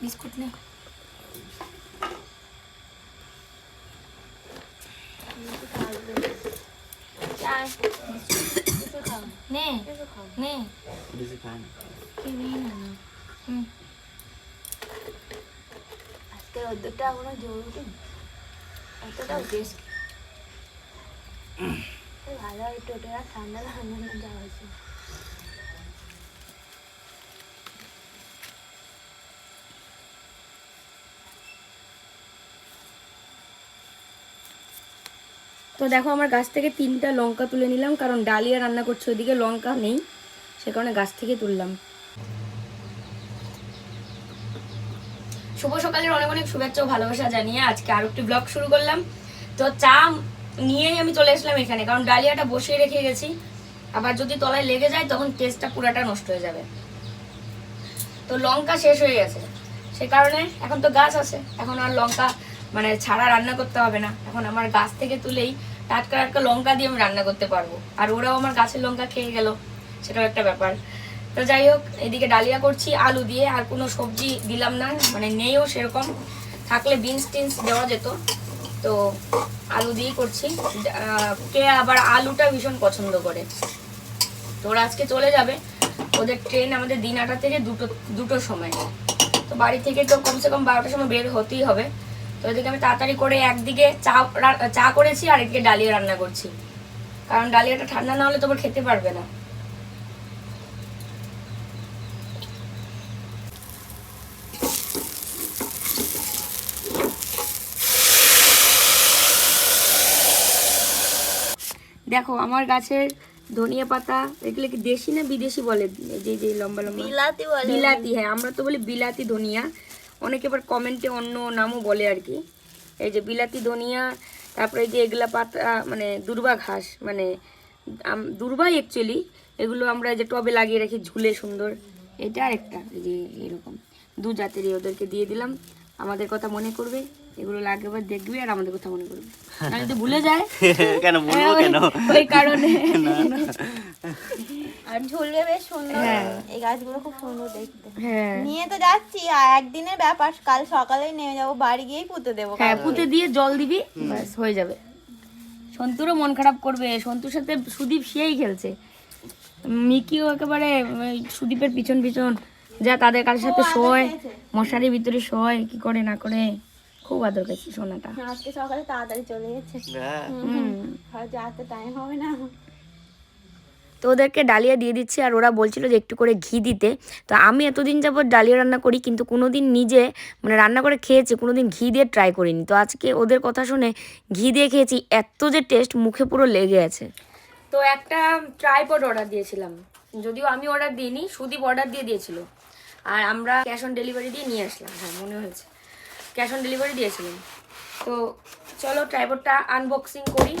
Biscuit নে নে নে বেশি খায় না কি নেই না না হুম আজকে রোদ্দুরটা এখনও জরুরি এতটাও বেশ ভালো হয় টোটোরা ঠান্ডা ঠান্ডা না যাওয়া হয়েছে তো দেখো আমার গাছ থেকে তিনটা লঙ্কা তুলে নিলাম, কারণ ডালিয়া রান্না করছে ওইদিকে লঙ্কা নেই, সে কারণে গাছ থেকে তুললাম। শুভ সকালের অনেক অনেক শুভেচ্ছা ও ভালোবাসা জানিয়ে আজকে আরও একটি ব্লগ শুরু করলাম। তো চা নিয়েই আমি চলে আসলাম এখানে, কারণ ডালিয়াটা বসিয়ে রেখে গেছি। আবার যদি তলায় লেগে যায়, তখন টেস্টটা পুরাটা নষ্ট হয়ে যাবে। তো লঙ্কা শেষ হয়ে গেছে। সে কারণে এখন তো গাছ আছে, এখন আর লঙ্কা মানে ছাড়া রান্না করতে হবে না। এখন আমার গাছ থেকে তুলেই টাটকা টাটকা লঙ্কা দিয়ে আমি রান্না করতে পারব। আর ওরাও আমার গাছের লঙ্কা খেয়ে গেল। সেটাও একটা ব্যাপার। তো যাই হোক, এদিকে ডালিয়া করছি, আলু দিয়ে, আর কোনো সবজি দিলাম না মানে নেইও সেরকম। থাকলে বিনস টিনস দেওয়া যেত। তো আলু দিয়েই করছি। কে আবার আলুটা ভীষণ পছন্দ করে। তো ওরা আজকে চলে যাবে। ওদের ট্রেন আমাদের দিন আটা থেকে দুটো, দুটোর সময়। তো বাড়ি থেকে তো কমসে কম বারোটার সময় বের হতেই হবে। তো এদিকে আমি তাড়াতাড়ি করে একদিকে চা চা করেছি আর এদিকে ডালিয়া রান্না করছি। কারণ ডালিয়াটা ঠান্ডা না হলে তো খেতে পারবে না। দেখো আমার গাছের ধনিয়া পাতা এগুলো কি দেশি না বিদেশি বলে? যে যে লম্বা লম্বা। বিলাতি বিলাতি হ্যাঁ আমরা তো বলি বিলাতি ধনিয়া। অনেকে আবার কমেন্টে অন্য নামও বলে আর কি। এই যে বিলাতি ধনিয়া, তারপরে এই যে এগুলা পাতা মানে দুর্বা ঘাস মানে দুর্বাই অ্যাকচুয়ালি এগুলো আমরা যে টবে লাগিয়ে রাখি ঝুলে সুন্দর। এটা একটা এই যে এরকম। দু জাতেরই ওদেরকে দিয়ে দিলাম। আমাদের কথা মনে করবে। এগুলো লাগবে দেখবে আর আমাদের কথা মনে করবে। না যদি ভুলে যায়। কেন বলব ওই- কেন? ওই কারণে। আর ঝুলবে বেশ সুন্দর। হ্যাঁ। এই গাছগুলো খুব সুন্দর দেখতে। হ্যাঁ। নিয়ে তো যাচ্ছি আর একদিনের ব্যাপার কাল সকালেই নেমে যাব বাড়ি গিয়েই পুঁতে দেবো হ্যাঁ পুঁতে দিয়ে জল দিবি ব্যাস হয়ে যাবে। সন্তুরও মন খারাপ করবে সন্তুর সাথে সুদীপ সেই খেলছে। মিকিও একেবারে ওই সুদীপের পিছন পিছন যা তাদের কার সাথে শোয় মশারির ভিতরে শোয় কি করে না করে। খুব আদর পেয়েছি সোনাটা। আজকে সকালে তাড়াতাড়ি চলে গেছে। হ্যাঁ। যাতে টাইম হবে না। তো ওদেরকে ডালিয়া দিয়ে দিচ্ছি আর ওরা বলছিল যে একটু করে ঘি দিতে। তো আমি এতদিন যাবত ডালিয়া রান্না করি কিন্তু কোনোদিন নিজে মানে রান্না করে খেয়েছি কোনোদিন ঘি দিয়ে ট্রাই করিনি। তো আজকে ওদের কথা শুনে ঘি দিয়ে খেয়েছি এত যে টেস্ট মুখে পুরো লেগে আছে। তো একটা ট্রাইপড অর্ডার দিয়েছিলাম। যদিও আমি অর্ডার দিইনি সুদীপ অর্ডার দিয়ে দিয়েছিল। আর আমরা ক্যাশ অন ডেলিভারি দিয়ে নিয়ে আসলাম। হ্যাঁ মনে হয়েছে। ক্যাশ অন ডেলিভারি দিয়েছিলেন। তো চলো ট্রাইপডটা আনবক্সিং করি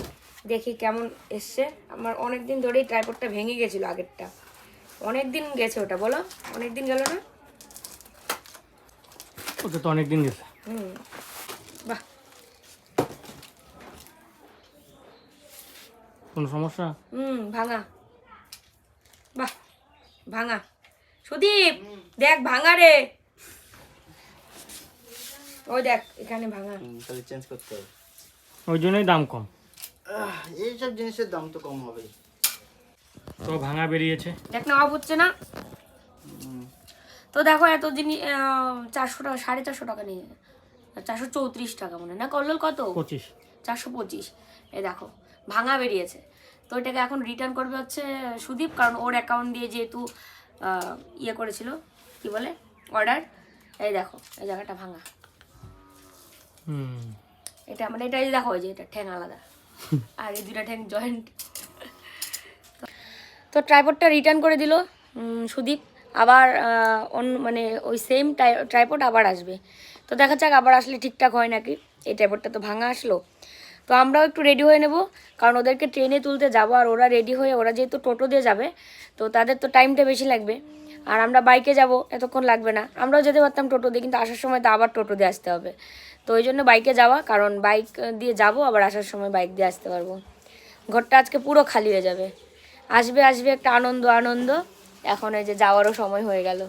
দেখি কেমন এসছে। আমার অনেক দিন ধরেই ট্রাইপডটা ভেঙে গেছিল আগেরটা। অনেক দিন গেছে ওটা বলো? অনেক দিন গেল না? ওটা তো অনেক দিন গেছে। হুম বাহ। কোনো সমস্যা? হুম ভাঙা। বাহ ভাঙা। সুদীপ দেখ ভাঙা রে। ওই দেখ এখানে ভাঙা। তাহলে চেঞ্জ করতে হবে। ওই জন্যই দাম কম। এইসব জিনিসের দাম তো কম হবে তো ভাঙা বেরিয়েছে। দেখ না অফ হচ্ছে না। তো দেখো এত জিনিস চারশো টাকা সাড়ে চারশো টাকা নিয়ে চারশো চৌত্রিশ টাকা মনে না কল্লোল কত? পঁচিশ। চারশো পঁচিশ। এই দেখো ভাঙা বেরিয়েছে। তো এটাকে এখন রিটার্ন করবে হচ্ছে সুদীপ কারণ ওর অ্যাকাউন্ট দিয়ে যেহেতু ইয়ে করেছিল কি বলে? অর্ডার এই দেখো এই জায়গাটা ভাঙা। এটা মানে এটা এই যে দেখো যে এটা ঠ্যাং আলাদা। আর এই দুটা ঠ্যাং জয়েন্ট তো ট্রাইপডটা রিটার্ন করে দিল সুদীপ। আবার অন্য মানে ওই সেম ট্রাইপড আবার আসবে। তো দেখা যাক আবার আসলে ঠিকঠাক হয় নাকি। এই ট্রাইপডটা তো ভাঙা আসলো। তো আমরাও একটু রেডি হয়ে নেব কারণ ওদেরকে ট্রেনে তুলতে যাব আর ওরা রেডি হয়ে ওরা যেহেতু টোটো দিয়ে যাবে তো তাদের তো টাইমটা বেশি লাগবে। আর আমরা বাইকে যাব এতক্ষণ লাগবে না। আমরাও যেতে পারতাম টোটো দিয়ে কিন্তু আসার সময় তো আবার টোটো দিয়ে আসতে হবে। তো ওই জন্য বাইকে যাওয়া কারণ বাইক দিয়ে যাব আবার আসার সময় বাইক দিয়ে আসতে পারব। ঘরটা আজকে পুরো খালি হয়ে যাবে। আসবে আসবে একটা আনন্দ আনন্দ। এখন এই যে যাওয়ারও সময় হয়ে গেল।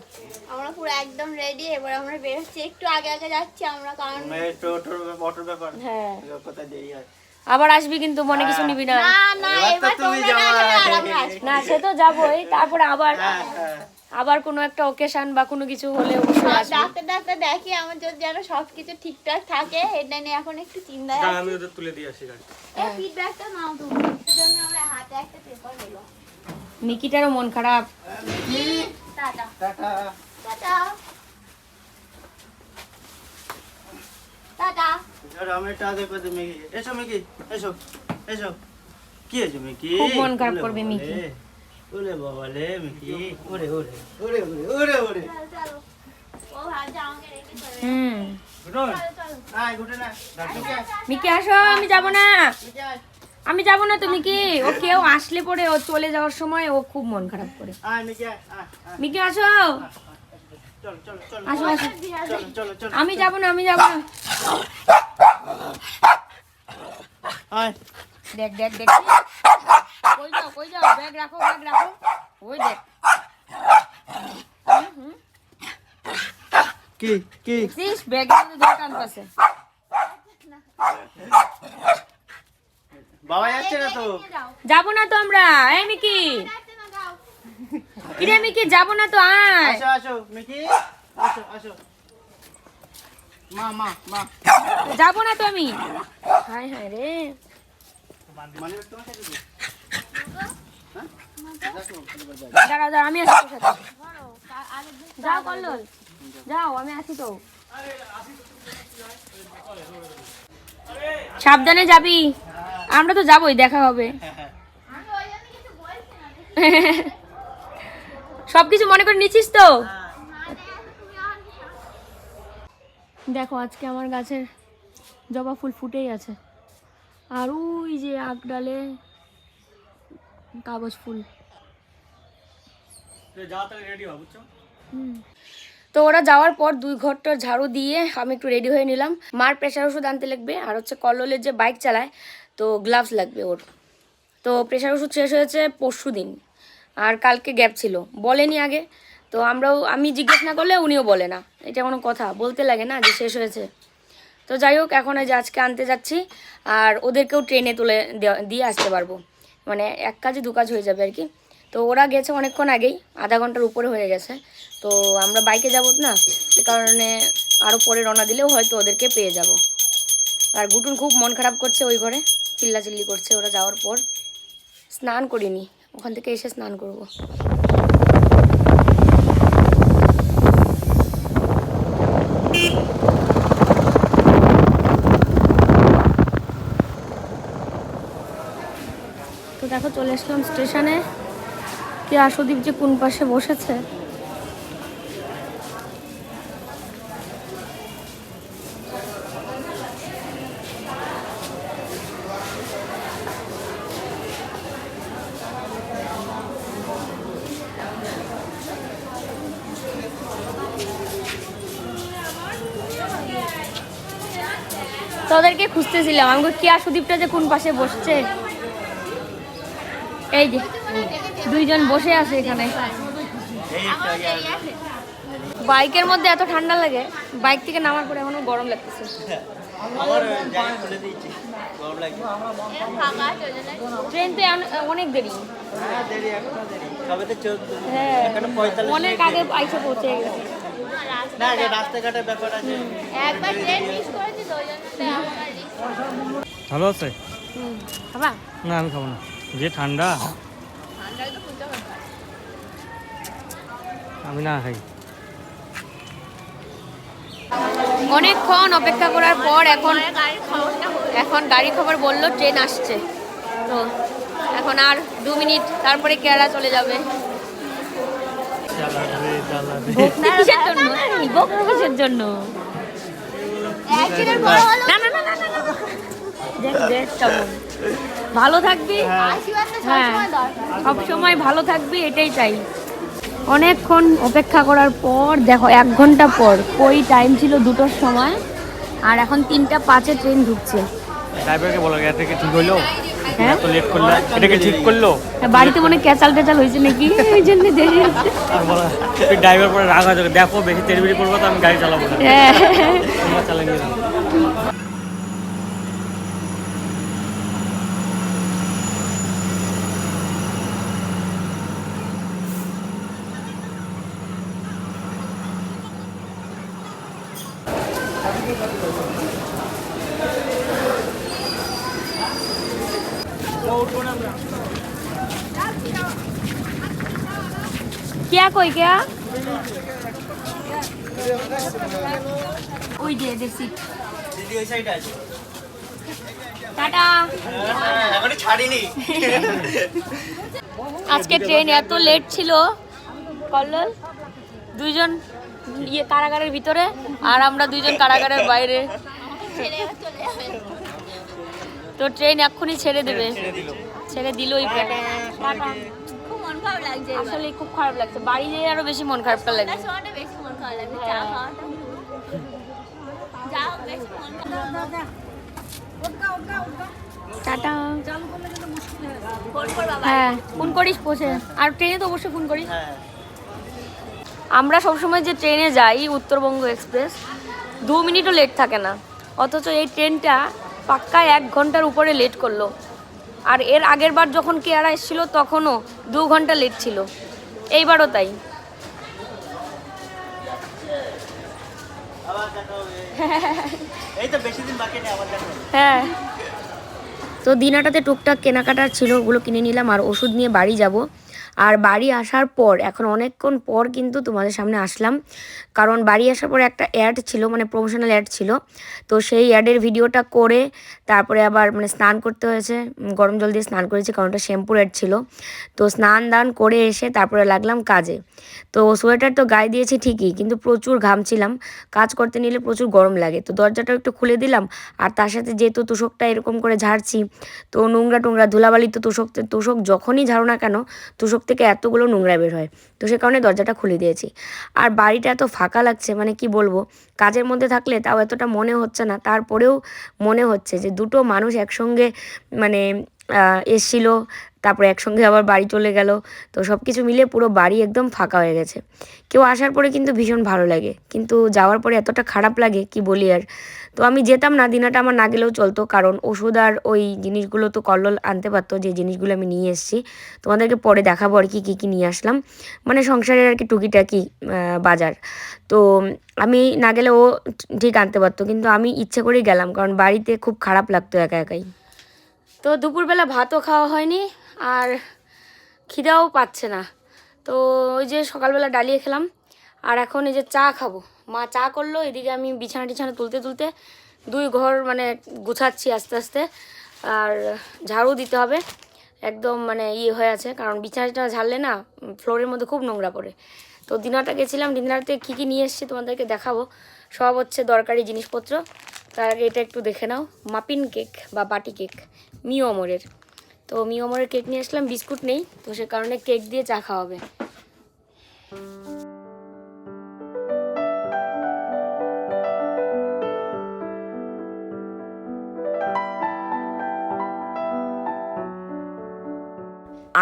আমরা পুরো একদম রেডি এবার আমরা বেরোচ্ছি। একটু আগে আগে যাচ্ছি আমরা কারণ হ্যাঁ। দেরি হয়। আবার আসবি কিন্তু মনে কিছু নিবি না। না সে তো যাবোই তারপরে আবার হ্যাঁ হ্যাঁ। আবার কোনো একটা ওকেশন বা কোনো কিছু হলে ডাক্তার ডাক্তার দেখি আমার যদি যেন সবকিছু ঠিকঠাক থাকে এটা নিয়ে এখন একটু চিন্তায় দাঁড়া, আছি। আমি ওদের তুলে দিয়ে আসি এই ফিডব্যাকটা নাও তুমি জন্য আমরা হাতে একটা পেপার হলো মিকিটারও মন খারাপ। টাটা। টাটা। টাটা। আমি টা দেখো মিকি এসো মিকি এসো এসো। কি হয়েছে মিকি খুব মন খারাপ করবে মিকি। রে, বাবা রে মিকি ওরে ওরে ওরে ওরে ওরে ওরে চলো চলো। ও ভাবছে আমাকে রেখে চলে যাবে। হুম। ঘুটন চলো চলো। আয় ঘুটে না। দাদুকে মিকি আসো আমি যাব না। আমি যাব না তুমি কি ও কেউ আসলে পরে ও চলে যাওয়ার সময় ও খুব মন খারাপ করে। আয় মিকি আসো। আসো আসো। আমি যাব না আমি যাব না। দেখ দেখ দেখ। কই যাও কই যাও? ব্যাগ রাখো ব্যাগ রাখো। ওই দেখ। কি কি? দেখছিস ব্যাগের মধ্যে ধরে পাশে। বাবা যাচ্ছে না তো? যাব না তো আমরা। এই মিকি। কিরে মিকি যাব না তো আয়। আসো আসো মিকি। আসো আসো। মা মা মা। যাব না তো আমি। হায় হায় রে। দাঁড়াও দাঁড়াও আমি আসি তোর সাথে। যাও কল্লোল। যাও আমি আসি তো। সাবধানে যাবি। আমরা তো যাবোই দেখা হবে আমি ওই জন্য কিছু বলছি না সবকিছু মনে করে নিচ্ছিস তো? দেখো আজকে আমার গাছের জবা ফুল ফুটেই আছে। আর ওই যে আগ ডালে কাগজ ফুল। তো ওরা যাওয়ার পর দুই ঘরটার ঝাড়ু দিয়ে আমি একটু রেডি হয়ে নিলাম। মার প্রেশার ওষুধ আনতে লাগবে আর হচ্ছে কল্লোলের যে বাইক চালায় তো গ্লাভস লাগবে ওর। তো প্রেশার ওষুধ শেষ হয়েছে পরশু দিন আর কালকে গ্যাপ ছিল। বলেনি আগে। তো আমরাও, আমি জিজ্ঞেস না করলে উনিও বলে না। এটা কোনো কথা, বলতে লাগে না যে শেষ হয়েছে। তো যাই হোক, এখন এই যে আজকে আনতে যাচ্ছি, আর ওদেরকেও ট্রেনে তুলে দিয়ে আসতে পারব। মানে এক কাজে দু কাজ হয়ে যাবে আর কি। তো ওরা গেছে অনেকক্ষণ আগেই, আধা ঘণ্টার উপরে হয়ে গেছে। তো আমরা বাইকে যাব না, সে কারণে আরও পরে রওনা দিলেও হয়তো ওদেরকে পেয়ে যাব। আর গুটুন খুব মন খারাপ করছে ওই ঘরে, চিল্লাচিল্লি করছে, ওরা যাওয়ার পর। স্নান করিনি। ওখান থেকে এসে স্নান করব। তো দেখো চলে আসলাম স্টেশনে। কি আশুদীপ যে কোন পাশে বসেছে? তোদেরকে খুঁজতেছিলাম আমি কি আশুদীপটা যে কোন পাশে বসছে এই যে দুইজন বসে আছে এখানে। বাইকের মধ্যে এত ঠান্ডা লাগে বাইক থেকে নামার পরে এখনও গরম লাগতেছে ট্রেন তো অনেক দেরি হ্যাঁ অনেক আগে। আইসা পৌঁছে গেছে না যে রাস্তাঘাটের ব্যাপার আছে। একবার ট্রেন মিস করেছি তো ওই জন্য তো এখন আর risk ভালো আছে? খাবা? না আমি খাব না। যে ঠান্ডা। আমি না খাই। অনেকক্ষণ অপেক্ষা করার পর এখন গাড়ির এখন গাড়ি খবর বলল ট্রেন আসছে। তো এখন আর দু মিনিট তারপরে কেরালা চলে যাবে। কিসের জন্য ভালো থাকবি হ্যাঁ সব সময় ভালো থাকবি এটাই চাই অনেকক্ষণ অপেক্ষা করার পর দেখো এক ঘণ্টা পর কই টাইম ছিল দুটোর সময় আর এখন তিনটা পাঁচে ট্রেন ঢুকছে ড্রাইভারকে বলো গ্যাস থেকে ঠিক হইল হ্যাঁ? এত লেট করলে? এটাকে ঠিক করল? বাড়িতে মনে হয় ক্যাচাল ট্যাচাল হয়েছে নাকি? ওই জন্য দেরি ড্রাইভার পরে রাগ হয়ে দেখো বেশি তেড়বিড়ি করব তো আমি গাড়ি চালাবো না। হ্যাঁ। সিট দিদি ওই সাইডে আছে। টাটা। এখনও ছাড়িনি। আজকে ট্রেন এত লেট ছিল। কল্লোল দুইজন ইয়ে কারাগারের ভিতরে আর আমরা দুইজন কারাগারের বাইরে। তো ট্রেন এক্ষুনি ছেড়ে দেবে। ছেড়ে দিল। টাটা। খুব মন খারাপ লাগছে আসলে খুব খারাপ লাগছে। বাড়ি যেয়ে আরও বেশি মন খারাপটা লাগছে সময়টা বেশি মন খারাপ লাগছে চা খাওয়াটা যা হোক বেশি মন খারাপ টাটা। হ্যাঁ ফোন করিস পৌঁছে আর ট্রেনে তো অবশ্যই ফোন করিস। হ্যাঁ। আমরা সবসময় যে ট্রেনে যাই উত্তরবঙ্গ এক্সপ্রেস দু মিনিটও লেট থাকে না। অথচ এই ট্রেনটা পাক্কা এক ঘণ্টার উপরে লেট করল। আর এর আগের বার যখন কেয়ারা এসেছিল তখনও দু ঘণ্টা লেট ছিল। এইবারও তাই আবার দেখা হবে এই তো বেশি দিন বাকি নেই আবার দেখা হবে হ্যাঁ। তো দিনাটাতে টুকটাক কেনাকাটা ছিল ওগুলো কিনে নিলাম আর ওষুধ নিয়ে বাড়ি যাব। আর বাড়ি আসার পর, এখন অনেকক্ষণ পর কিন্তু তোমাদের সামনে আসলাম। কারণ বাড়ি আসার পর একটা অ্যাড ছিল মানে প্রমোশনাল অ্যাড ছিল। তো সেই অ্যাডের ভিডিওটা করে তারপরে আবার মানে স্নান করতে হয়েছে। গরম জল দিয়ে স্নান করেছি, কারণ ওটা শ্যাম্পুর অ্যাড ছিল। তো স্নান দান করে এসে তারপরে লাগলাম কাজে। তো সোয়েটার তো গায়ে দিয়েছি ঠিকই, কিন্তু প্রচুর ঘামছিলাম। কাজ করতে নিলে প্রচুর গরম লাগে। তো দরজাটা একটু খুলে দিলাম। আর তার সাথে যেহেতু তোষকটা এরকম করে ঝাড়ছি, তো নোংরা টোংরা ধুলাবালি তো তোষক তোষক যখনই ঝাড়ো না কেন, তোষক থেকে এতগুলো নোংরা বের হয়। তো সে কারণে দরজাটা খুলে দিয়েছি। আর বাড়িটা এত ফাঁকা লাগছে মানে কি বলব? কাজের মধ্যে থাকলে তাও এতটা মনে হচ্ছে না। তারপরেও মনে হচ্ছে যে দুটো মানুষ একসঙ্গে মানে এসছিলো তারপরে একসঙ্গে আবার বাড়ি চলে গেল। তো সব কিছু মিলে পুরো বাড়ি একদম ফাঁকা হয়ে গেছে। কেউ আসার পরে কিন্তু ভীষণ ভালো লাগে। কিন্তু যাওয়ার পরে এতটা খারাপ লাগে, কি বলি আর? তো আমি যেতাম না, দিনাটা আমার না গেলেও চলতো। কারণ ওষুধ আর ওই জিনিসগুলো তো কল্লোল আনতে পারতো, যে জিনিসগুলো আমি নিয়ে এসেছি। তোমাদেরকে পরে দেখাবো আর কি, কী কী নিয়ে আসলাম। মানে সংসারের আর কি টুকিটাকি বাজার। তো আমি না গেলে ও ঠিক আনতে পারতো। কিন্তু আমি ইচ্ছে করেই গেলাম। কারণ বাড়িতে খুব খারাপ লাগতো একা একাই। তো দুপুরবেলা ভাতও খাওয়া হয়নি। আর খিদাও পাচ্ছে না। তো ওই যে সকালবেলা ডালিয়ে খেলাম, আর এখন এই যে চা খাব। মা চা করল, এদিকে আমি বিছানা টিছানা তুলতে তুলতে দুই ঘর মানে গুছাচ্ছি আস্তে আস্তে। আর ঝাড়ু দিতে হবে, একদম মানে ইয়ে হয়ে আছে, কারণ বিছানাটা ঝাড়লে না ফ্লোরের মধ্যে খুব নোংরা পড়ে। তো দিনাটা গেছিলাম, দিনারতে কী কী নিয়ে এসেছি তোমাদেরকে দেখাবো। সব হচ্ছে দরকারি জিনিসপত্র। তার আগে এটা একটু দেখে নাও, মাপিন কেক বা বাটি কেক, মিও অমরের। তো মিও অমরের কেক নিয়ে আসলাম, বিস্কুট নেই, তো সে কারণে কেক দিয়ে চা খাওয়া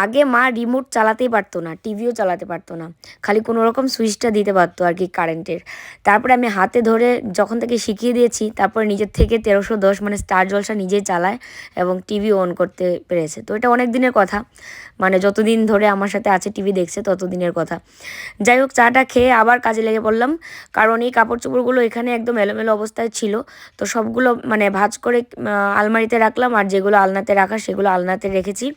আগে মা রিমোট চালাতেই পারতো না টিভিও চালাতে পারতো না। খালি কোনো রকম সুইচটা দিতে পারতো আর কি কারেন্টের তারপরে আমি হাতে ধরে যখন থেকে শিখিয়ে দিয়েছি, তারপরে নিজের থেকে তেরোশো দশ মানে স্টার জলসা নিজেই চালায় এবং টিভি অন করতে পেরেছে। তো এটা অনেক দিনের কথা। মানে যতদিন ধরে আমার সাথে আছে টিভি দেখছে, ততদিনের কথা। যাই হোক, চাটা খেয়ে আবার কাজে লেগে পড়লাম। কারণ এই কাপড় চোপড়গুলো এখানে একদম এলোমেলো অবস্থায় ছিল। তো সবগুলো মানে ভাজ করে আলমারিতে রাখলাম। আর যেগুলো আলনাতে রাখা, সেগুলো আলনাতে রেখেছি।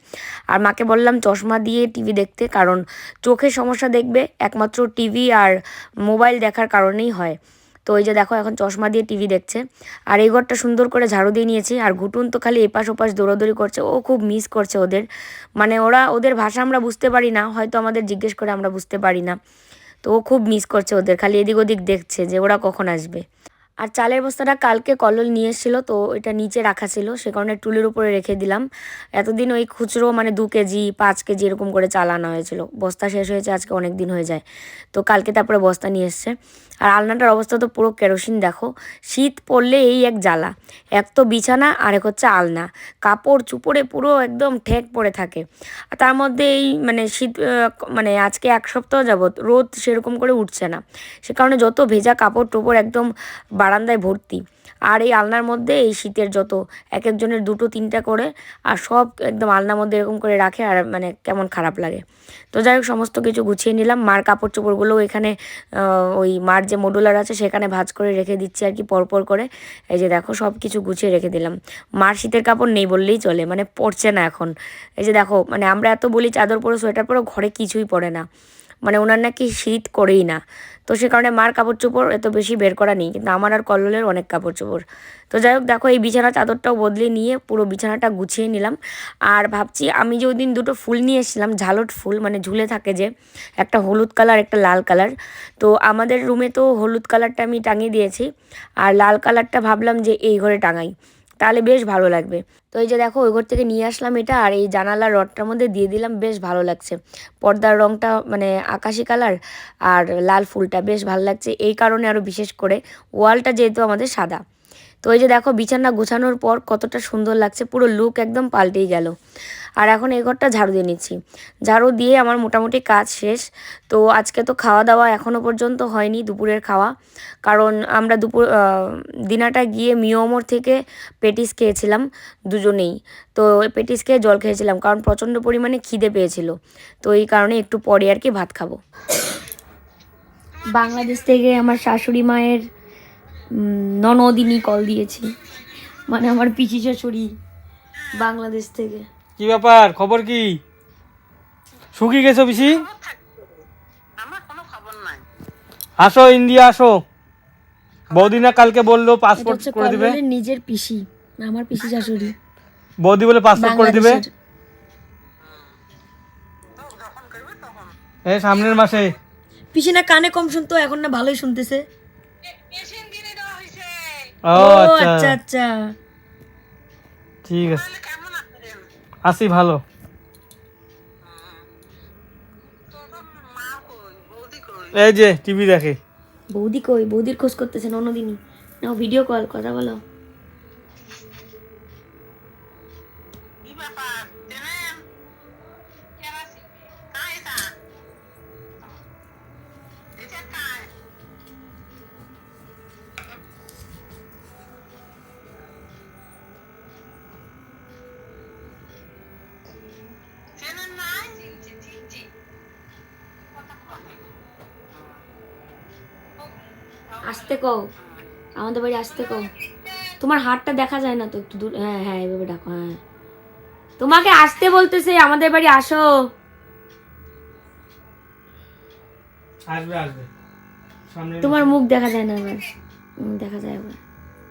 আর মাকে বললাম চশমা দিয়ে টিভি দেখতে, কারণ চোখের সমস্যা দেখবে, একমাত্র টিভি আর মোবাইল দেখার কারণেই হয়। তো ওই যে দেখো, এখন চশমা দিয়ে টিভি দেখছে। আর এই ঘরটা সুন্দর করে ঝাড়ু দিয়ে নিয়েছি, আর ঘুটুন তো খালি এপাশ ওপাশ দৌড়াদৌড়ি করছে। ও খুব মিস করছে ওদের। মানে ওরা, ওদের ভাষা আমরা বুঝতে পারি না, হয়তো আমাদের জিজ্ঞেস করে আমরা বুঝতে পারি না। তো ও খুব মিস করছে ওদের, খালি এদিক ওদিক দেখছে যে ওরা কখন আসবে। আর চালের বস্তাটা কালকে কলল নিয়ে এসেছিল, তো এটা নিচে রাখা ছিল, সে কারণে টুলের উপরে রেখে দিলাম। এতদিন ওই খুচরো মানে দু কেজি, পাঁচ কেজি এরকম করে চাল আনা হয়েছিল। বস্তা শেষ হয়েছে, আজকে অনেক দিন হয়ে যায়। তো কালকে তারপরে বস্তা নিয়ে এসছে। আর আলনাটার অবস্থা তো পুরো কেরোসিন, দেখো। শীত পড়লে এই এক জ্বালা, এক তো বিছানা আর এক হচ্ছে আলনা। কাপড় চুপড়ে পুরো একদম ঠেক পড়ে থাকে। আর তার মধ্যে এই মানে শীত মানে আজকে এক সপ্তাহ যাবৎ রোদ সেরকম করে উঠছে না। সে কারণে যত ভেজা কাপড় টোপড় একদম বারান্দায় ভর্তি। আর এই আলনার মধ্যে এই শীতের যত, এক একজনের দুটো, তিনটা করে, আর সব একদম আলনার মধ্যে এরকম করে রাখে, আর মানে কেমন খারাপ লাগে। তো যাই হোক, সমস্ত কিছু গুছিয়ে নিলাম। মার কাপড় চোপড়গুলো এখানে ওই মার যে মডুলার আছে, সেখানে ভাজ করে রেখে দিচ্ছি আর কি, পরপর করে। এই যে দেখো, সব কিছু গুছিয়ে রেখে দিলাম। মার শীতের কাপড় নেই বললেই চলে মানে পড়ছে না এখন। এই যে দেখো মানে আমরা এত বলি চাদর পরে, সোয়েটার পরে, ঘরে কিছুই পরে না। মানে ওনার নাকি শীত করেই না। তো সে কারণে মার কাপড় চোপড় এত বেশি বের করা নেই, কিন্তু আমার আর কল্লোলের অনেক কাপড় চোপড় তো যাই হোক, দেখো এই বিছানা চাদরটাও বদলে নিয়ে পুরো বিছানাটা গুছিয়ে নিলাম। আর ভাবছি আমি যে ওই দুটো ফুল নিয়ে এসেছিলাম, ঝালট ফুল মানে ঝুলে থাকে যে, একটা হলুদ কালার, একটা লাল কালার। তো আমাদের রুমে তো হলুদ কালারটা আমি টাঙিয়ে দিয়েছি, আর লাল কালারটা ভাবলাম যে এই ঘরে টাঙাই। তাহলে বেশ ভালো লাগবে। তো এই যে দেখো, ওই ঘর থেকে নিয়ে আসলাম এটা আর এই জানালার রডটার মধ্যে দিয়ে দিলাম, বেশ ভালো লাগছে। পর্দার রঙটা মানে আকাশি কালার আর লাল ফুলটা বেশ ভালো লাগছে, এই কারণে আরও বিশেষ করে ওয়ালটা যেহেতু আমাদের সাদা। তো এই যে দেখো বিছানা গোছানোর পর কতটা সুন্দর লাগছে, পুরো লুক একদম পাল্টেই গেল। আর এখন এই ঘরটা ঝাড়ু দিয়ে নিচ্ছি। ঝাড়ু দিয়ে আমার মোটামুটি কাজ শেষ। তো আজকে তো খাওয়া দাওয়া এখনও পর্যন্ত হয়নি দুপুরের খাওয়া। কারণ আমরা দুপুর দিনাটা গিয়ে মিওমোর থেকে পেটিস খেয়েছিলাম দুজনেই। তো পেটিস খেয়ে জল খেয়েছিলাম কারণ প্রচণ্ড পরিমাণে খিদে পেয়েছিল। তো এই কারণে একটু পরে আর কি ভাত খাব। বাংলাদেশ থেকে আমার শাশুড়ি মায়ের ননদিনী কল দিয়েছি। মানে আমার পিসি শাশুড়ি বাংলাদেশ থেকে। কি ব্যাপার? খবর কি? শুকিয়ে গেছো নাই আসো ইন্ডিয়া আসো। বৌদি না কালকে বলল পাসপোর্ট করে দিবে। নিজের পিসি আমার পিসি শাশুড়ি। বৌদি বলে পাসপোর্ট করে দিবে? এই সামনের মাসে। পিসি না কানে কম শুনতো এখন না ভালোই শুনতেছে। ও আচ্ছা। আচ্ছা আচ্ছা। ঠিক আছে। আসি ভালো। এই যে টিভি দেখে। বৌদি কই? বৌদির খোঁজ করতেছে ননদিনী নাও ভিডিও কল কথা বলো। কও। আমাদের বাড়ি আসতে কও। তোমার হাতটা দেখা যায় না তো একটু দূর হ্যাঁ হ্যাঁ এভাবে ডাকো হ্যাঁ। তোমাকে আসতে বলতেছে আমাদের বাড়ি আসো। আসবে আসবে। সামনে তোমার মুখ দেখা যায় না হুম, দেখা যায় আবার।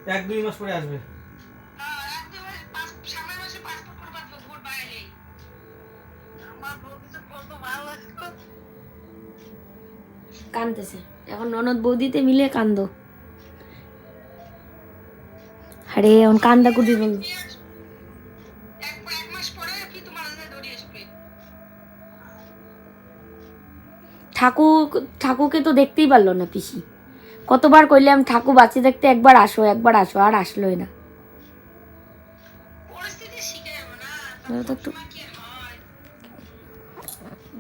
এক দুই মাস পরে আসবে। আমার কানতেছে। এখন ননদ বৌদিতে মিলে কান্দো। আরে, এখন কান্দা কুটি বল। ঠাকুরকে তো দেখতেই পারল না পিসি। কতবার কইলাম, ঠাকুর বাঁচিয়ে দেখতে একবার আসো একবার আসো, আর আসলোই না।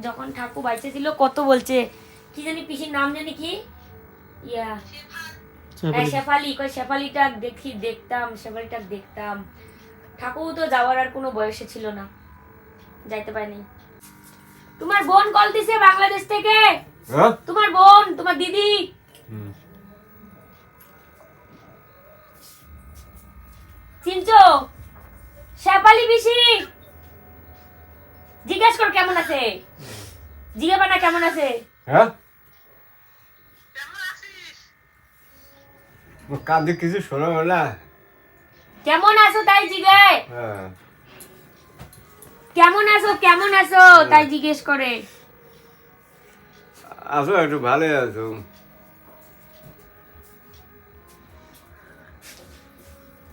যখন ঠাকুর বাঁচে ছিল কত বলছে? কি জানি পিসির নাম জানি কি? ইয়া। শেফালি কই শেফালিটা দেখি দেখতাম শেফালিটা দেখতাম। ঠাকুর তো যাওয়ার আর কোনো বয়সে ছিল না। যাইতে পারেনি। তোমার বোন কল দিছে বাংলাদেশ থেকে। তোমার বোন তোমার দিদি। চিনছো? শেফালি পিসি? জিজ্ঞেস কর কেমন আছে। জিজ্ঞাসা কেমন আছে। হ্যাঁ? কাঁদে কিছু শোনো না কেমন আছো তাই জিজ্ঞাসা হ্যাঁ। কেমন আছো কেমন আছো? তাই জিজ্ঞেস করে। আছো একটু ভালো আছো।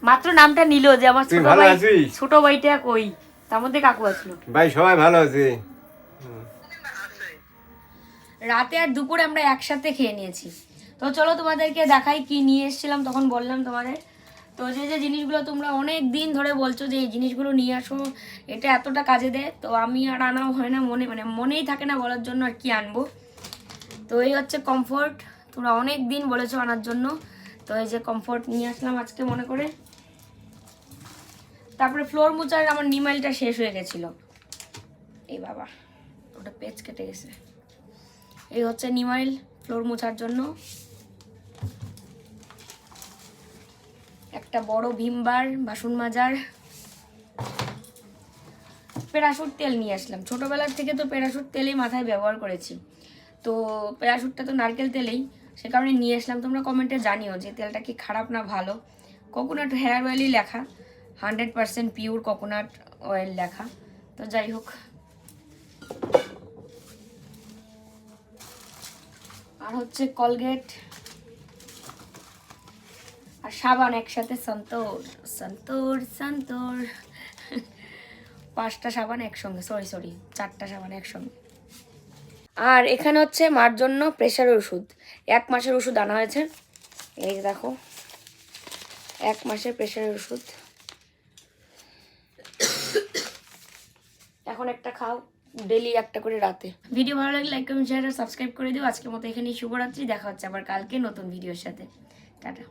মাত্র নামটা নিল যে আমার ছোট ভালো ভাই ছোট ভাইটা কই? তার মধ্যে কাকু আসলো। ভাই সবাই ভালো আছে? রাতে আর দুপুরে আমরা একসাথে খেয়ে নিয়েছি। তো চলো তোমাদেরকে দেখাই কি নিয়ে এসেছিলাম, তখন বললাম তোমাদের। তো যে যে জিনিসগুলো তোমরা অনেক দিন ধরে বলছো যে এই জিনিসগুলো নিয়ে আসো, এটা এতটা কাজে দেয়, তো আমি আর আনাও হয় না, মনে মানে মনেই থাকে না বলার জন্য আর কি আনব। তো এই হচ্ছে কমফোর্ট তোমরা অনেক দিন বলেছ আনার জন্য। তো এই যে কমফোর্ট নিয়ে আসলাম আজকে মনে করে। তারপরে ফ্লোর মোচার আমার নিমাইলটা শেষ হয়ে গেছিল। এই বাবা, ওটা পেজ কেটে গেছে। এই হচ্ছে নিমাইল ফ্লোর মোছার জন্য। একটা বড় ভীমবার বাসন মাজার প্যারাশুট তেল নিয়ে আসলাম। ছোটোবেলার থেকে তো প্যারাশুট তেলেই মাথায় ব্যবহার করেছি। তো প্যারাশুটটা তো নারকেল তেলেই, সে কারণে নিয়ে আসলাম। তোমরা কমেন্টে জানিও যে তেলটা কি খারাপ না ভালো। কোকোনাট হেয়ার অয়েলই লেখা। Hundred percent pure coconut oil লেখা। তো যাই হোক। আর হচ্ছে কলগেট আর সাবান একসাথে, সন্তোর সন্তোর সন্তোর। পাঁচটা সাবান একসঙ্গে সরি সরি চারটা সাবান একসঙ্গে। আর এখানে হচ্ছে মার জন্য প্রেশারের ওষুধ। এক মাসের ওষুধ আনা হয়েছে। এই দেখো, এক মাসের প্রেশারের ওষুধ। এখন একটা খাও ডেলি একটা করে রাতে। ভিডিও ভালো লাগলে লাইক কমেন্ট শেয়ার সাবস্ক্রাইব করে দিও। আজকের মতো এখানেই শুভরাত্রি। দেখা হচ্ছে আবার কালকে নতুন ভিডিওর সাথে। টাটা।